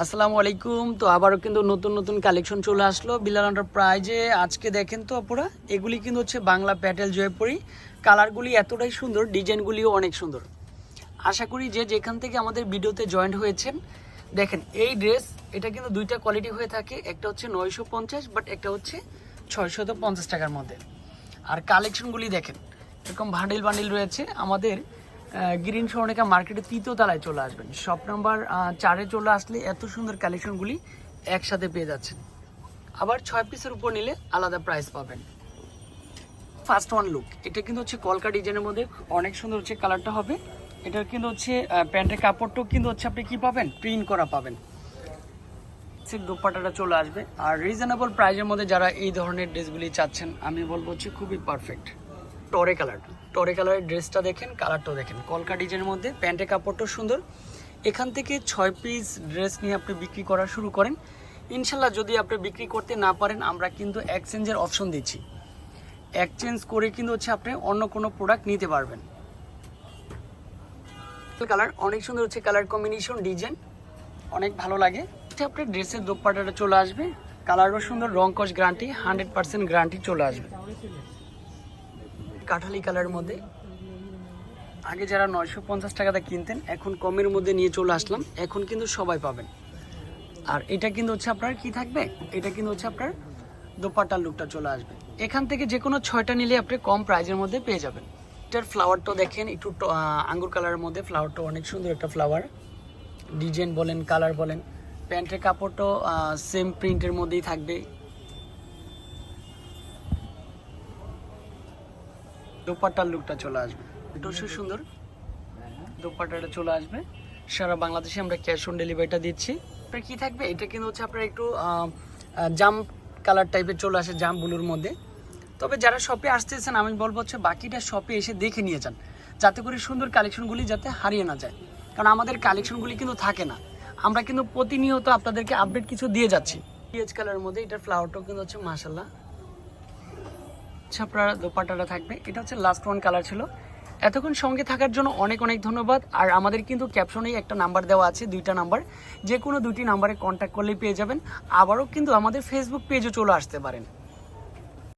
আসসালামু আলাইকুম। তো আবারও কিন্তু নতুন নতুন কালেকশন চলে আসলো। বিলাল প্রাইজে আজকে দেখেন তো আপুরা, এগুলি কিন্তু হচ্ছে বাংলা প্যাটেল জয়পুরি। কালারগুলি এতটাই সুন্দর, ডিজাইনগুলিও অনেক সুন্দর। আশা করি যে যেখান থেকে আমাদের ভিডিওতে জয়েন্ট হয়েছেন, দেখেন এই ড্রেস এটা কিন্তু দুইটা কোয়ালিটি হয়ে থাকে। একটা হচ্ছে নয়শো পঞ্চাশ বাট একটা হচ্ছে ছয়শত পঞ্চাশ টাকার মধ্যে। আর কালেকশনগুলি দেখেন, এরকম বান্ডিল বান্ডিল রয়েছে। আমাদের গ্রিন স্বর্ণিকা মার্কেটের তৃতীয় তলায় চলে আসবেন। শপ নাম্বার চারে চলে আসলে এত সুন্দর কালেকশনগুলি একসাথে পেয়ে যাচ্ছেন। আবার ছয় পিসের উপর নিলে আলাদা প্রাইস পাবেন। ফার্স্ট ওয়ান লুক এটা কিন্তু হচ্ছে কলকা ডিজাইনের মধ্যে অনেক সুন্দর হচ্ছে কালারটা হবে। এটার কিন্তু হচ্ছে প্যান্টের কাপড়টাও কিন্তু হচ্ছে আপনি কি পাবেন? প্রিন্ট করা পাবেন। হচ্ছে দোপাটাটা চলে আসবে। আর রিজনেবল প্রাইজের মধ্যে যারা এই ধরনের ড্রেসগুলি চাচ্ছেন, আমি বলব হচ্ছে খুবই পারফেক্ট টরে কালার, টরে কালারের ড্রেসটা দেখেন, কালারটাও দেখেন। কলকা ডিজাইনের মধ্যে প্যান্টের কাপড়টাও সুন্দর। এখান থেকে ছয় পিস ড্রেস নিয়ে আপনি বিক্রি করা শুরু করেন। ইনশাল্লাহ যদি আপনি বিক্রি করতে না পারেন, আমরা কিন্তু এক্সচেঞ্জের অপশন দিচ্ছি। এক্সচেঞ্জ করে কিন্তু হচ্ছে আপনি অন্য কোনো প্রোডাক্ট নিতে পারবেন। কালার, অনেক সুন্দর হচ্ছে কালার কম্বিনেশন ডিজাইন অনেক ভালো লাগে। আপনার ড্রেসের দোপাটাটা চলে আসবে। কালারও সুন্দর, রং কস গ্যারান্টি হান্ড্রেড পার্সেন্ট গ্যারান্টি চলে আসবে। কাঠালি কালার মধ্যে। আগে যারা নয়শো পঞ্চাশ টাকাতে কিনতেন, এখন কমের মধ্যে নিয়ে চলে আসলাম। এখন কিন্তু সবাই পাবেন। আর এটা কিন্তু হচ্ছে আপনার কি থাকবে? এটা কিন্তু হচ্ছে আপনার দোপাট্টার লুকটা চলে আসবে। এখান থেকে যে কোনো ছয়টা নিলে আপনি কম প্রাইজের মধ্যে পেয়ে যাবেন। এটার ফ্লাওয়ারটাও দেখেন, একটু আঙ্গুর কালারের মধ্যে। ফ্লাওয়ারটা অনেক সুন্দর একটা ফ্লাওয়ার। ডিজাইন বলেন, কালার বলেন। প্যান্টের কাপড়টাও সেম প্রিন্টের মধ্যেই থাকবে। দোপাট্টার লুকটা চলে আসবে। এটাও খুব সুন্দর। দোপাট্টাটা চলে আসবে। সারা বাংলাদেশে আমরা ক্যাশ অন ডেলিভারিটা দিচ্ছি। আপনার কি থাকবে? এটা কিন্তু হচ্ছে আপনার একটু জাম কালার টাইপের চলে আসে জাম ব্লুর মধ্যে। তবে যারা শপে আসতেছেন আমি বলব হচ্ছে বাকিটা শপে এসে দেখে নিয়ে যান। যাতে করে সুন্দর কালেকশনগুলি যাতে হারিয়ে না যায়। কারণ আমাদের কালেকশনগুলি কিন্তু থাকে না। আমরা কিন্তু প্রতিনিয়ত আপনাদেরকে আপডেট কিছু দিয়ে যাচ্ছি। পিএচ কালারের মধ্যে এটার ফ্লাওয়ারটাও কিন্তু হচ্ছে মাসাল্লাহ হচ্ছে দোপাটাটা থাকবে। এটা হচ্ছে লাস্ট ওয়ান কালার ছিল। এতক্ষণ সঙ্গে থাকার জন্য অনেক অনেক ধন্যবাদ। আর আমাদের কিন্তু ক্যাপশনেই একটা নাম্বার দেওয়া আছে, দুইটা নাম্বার যে কোনো দুটি নাম্বারে কন্ট্যাক্ট করলেই পেয়ে যাবেন। আবারও কিন্তু আমাদের ফেসবুক পেজও চলে আসতে পারেন।